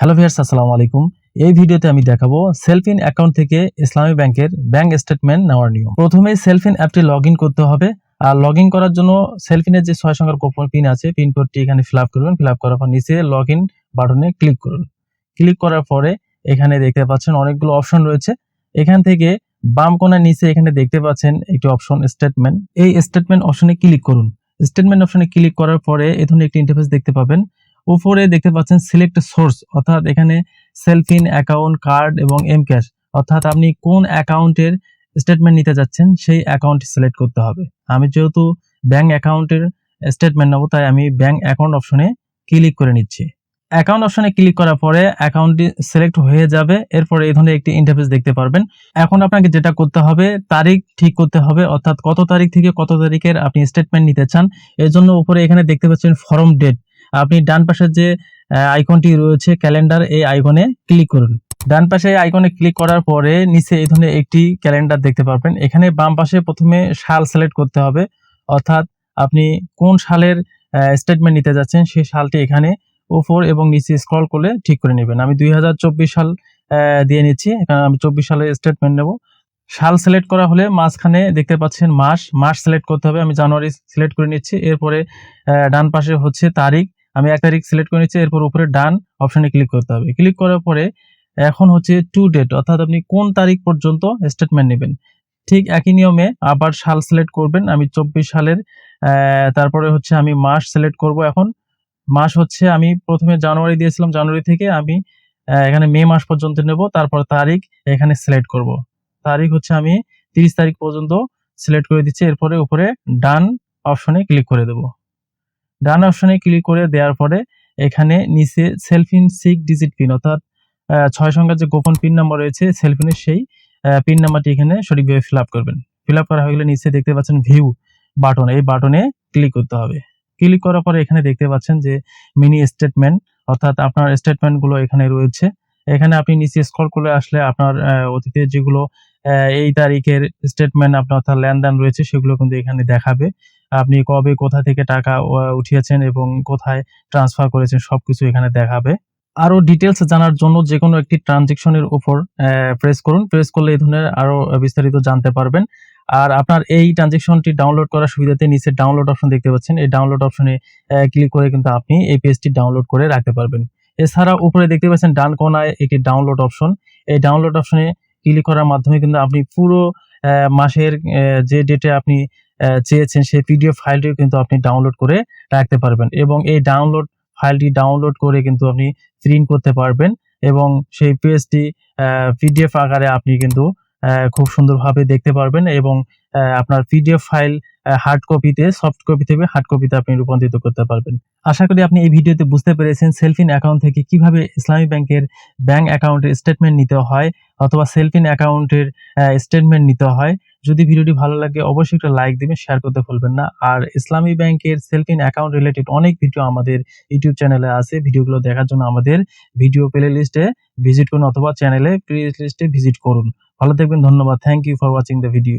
Hello viewers আসসালামু আলাইকুম। এই ভিডিওতে আমি দেখাবো সেলফিন অ্যাকাউন্ট থেকে ইসলামী ব্যাংকের ব্যাংক স্টেটমেন্ট নেওয়ার নিয়ম। প্রথমে সেলফিন অ্যাপটি লগ করতে হবে। আর লগ করার জন্য সেলফিনের যে ছয় সংখ্যার গোপন পিন আছে পিন কোডটি এখানে ফিল করবেন। ফিল করার পর নিচে লগ বাটনে ক্লিক করুন। ক্লিক করার পরে এখানে দেখতে পাচ্ছেন অনেকগুলো অপশন রয়েছে। এখান থেকে বাম কোণার নিচে এখানে দেখতে পাচ্ছেন একটি অপশন স্টেটমেন্ট এই স্টেটমেন্ট অপশনে ক্লিক করুন। স্টেটমেন্ট অপশনে ক্লিক করার পরে এই ধরনের একটি ইন্টারফেস দেখতে পাবেন। উপরে দেখতে পাচ্ছেন সিলেক্ট সোর্স অর্থাৎ এখানে সেলফিন অ্যাকাউন্ট কার্ড এবং এম ক্যাশ অর্থাৎ আপনি কোন অ্যাকাউন্টের স্টেটমেন্ট নিতে যাচ্ছেন, সেই অ্যাকাউন্ট সিলেক্ট করতে হবে। আমি যেহেতু ব্যাংক অ্যাকাউন্টের স্টেটমেন্ট নেব, তাই আমি ব্যাংক অ্যাকাউন্ট অপশনে ক্লিক করে নিচ্ছি। অ্যাকাউন্ট অপশনে ক্লিক করার পরে অ্যাকাউন্টটি সিলেক্ট হয়ে যাবে, এরপরে এই ধরনের একটি ইন্টারফেস দেখতে পারবেন। এখন আপনাকে যেটা করতে হবে, তারিখ ঠিক করতে হবে, অর্থাৎ কত তারিখ থেকে কত তারিখের আপনি স্টেটমেন্ট নিতে চান। এর জন্য উপরে এখানে দেখতে পাচ্ছেন ফর্ম ডেট আপনি ডান পাশের যে আইকনটি রয়েছে ক্যালেন্ডার এই আইকনে ক্লিক করুন। ডান পাশে আইকনে ক্লিক করার পরে নিচে এই ধরনের একটি ক্যালেন্ডার দেখতে পারবেন। এখানে বাম পাশে প্রথমে সাল সিলেক্ট করতে হবে। অর্থাৎ আপনি কোন সালের স্টেটমেন্ট নিতে যাচ্ছেন, সেই সালটি এখানে উপর এবং নিচে স্ক্রল করলে ঠিক করে নেবেন। আমি দুই হাজার চব্বিশ সাল দিয়ে নিচ্ছি। এখানে আমি চব্বিশ সালের স্টেটমেন্ট নেব। সাল সিলেক্ট করা হলে মাঝখানে দেখতে পাচ্ছেন মাস। মাস সিলেক্ট করতে হবে। আমি জানুয়ারি সিলেক্ট করে নিচ্ছি। এরপরে ডান পাশে হচ্ছে তারিখ। আমি এক তারিখ সিলেক্ট করে নিচ্ছি, এরপর উপরে ডান অপশনে ক্লিক করতে হবে। ক্লিক করার পরে এখন হচ্ছে টু ডেট অর্থাৎ আপনি কোন তারিখ পর্যন্ত স্টেটমেন্ট নেবেন। ঠিক একই নিয়মে আবার সাল সিলেক্ট করবেন। আমি চব্বিশ সালের তারপরে হচ্ছে আমি মাস সিলেক্ট করব এখন। মাস হচ্ছে আমি প্রথমে জানুয়ারি দিয়েছিলাম, জানুয়ারি থেকে আমি এখানে মে মাস পর্যন্ত নেব, তারপর তারিখ এখানে সিলেক্ট করব। তারিখ হচ্ছে আমি তিরিশ তারিখ পর্যন্ত সিলেক্ট করে দিচ্ছি, এরপরে উপরে ডান অপশনে ক্লিক করে দেব। ডান অপশনে ক্লিক করে দেওয়ার পরে এখানে নিচে সেলফিন সিক ডিজিট পিন, অর্থাৎ ছয় সংখ্যার যে গোপন পিন নাম্বার রয়েছে, সেলফিনের সেই পিন নাম্বারটি এখানে সঠিকভাবে ফিল আপ করবেন। ফিল আপ করা হয়ে গেলে নিচে দেখতে পাচ্ছেন ভিউ বাটন, এই বাটনে ক্লিক করতে হবে। ক্লিক করার পরে এখানে দেখতে পাচ্ছেন যে মিনি স্টেটমেন্ট, অর্থাৎ আপনার স্টেটমেন্টগুলো এখানে রয়েছে। এখানে আপনি নিচে স্ক্রল করে আসলে আপনার অতীতে যেগুলো এই তারিখের স্টেটমেন্ট, আপনার অর্থাৎ লেনদেন রয়েছে, সেগুলো কিন্তু এখানে দেখাবে। আপনি কবে, কোথা থেকে টাকা উঠিয়েছেন এবং কোথায় ট্রান্সফার করেছেন সবকিছু এখানে দেখাবে। আরও ডিটেলস জানার জন্য যে কোনো একটি ট্রানজেকশনের উপর প্রেস করুন। প্রেস করলে এই ধরনের আরও বিস্তারিত জানতে পারবেন। আর আপনার এই ট্রানজেকশনটি ডাউনলোড করার সুবিধাতে নিচে ডাউনলোড অপশন দেখতে পাচ্ছেন। এই ডাউনলোড অপশনে ক্লিক করে কিন্তু আপনি এই পেজটি ডাউনলোড করে রাখতে পারবেন। এছাড়া উপরে দেখতে পাচ্ছেন ডান কোনায় একটি ডাউনলোড অপশন এই ডাউনলোড অপশনে ক্লিক করার মাধ্যমে কিন্তু আপনি পুরো মাসের যে ডেটে আপনি চেয়েছেন সেই পিডিএফ ফাইলটিও কিন্তু আপনি ডাউনলোড করে রাখতে পারবেন এবং এই ডাউনলোড ফাইলটি ডাউনলোড করে কিন্তু আপনি প্রিন্ট করতে পারবেন এবং সেই পেজটি পিডিএফ আকারে আপনি কিন্তু খুব সুন্দরভাবে দেখতে পারবেন এবং আপনার পিডিএফ ফাইল হার্ড কপিতে সফট কপি থেকে হার্ড কপিতে আপনি রূপান্তরিত করতে পারবেন। আশা করি আপনি এই ভিডিওতে বুঝতে পেরেছেন সেলফিন অ্যাকাউন্ট থেকে কীভাবে ইসলামী ব্যাংকের ব্যাংক অ্যাকাউন্টের স্টেটমেন্ট নিতে হয় অথবা সেলফিন অ্যাকাউন্টের স্টেটমেন্ট নিতে হয়। যদি ভিডিওটি ভালো লাগে, অবশ্যই একটা লাইক দিবেন শেয়ার করতে ভুলবেন না। আর ইসলামী ব্যাংকের সেলফ ইন অ্যাকাউন্ট রিলেটেড অনেক ভিডিও আমাদের ইউটিউব চ্যানেলে আছে। ভিডিওগুলো দেখার জন্য আমাদের ভিডিও প্লে লিস্টে ভিজিট করুন অথবা চ্যানেলে প্লে লিস্টে ভিজিট করুন। ভালো থাকবেন, ধন্যবাদ। Thank you for watching the video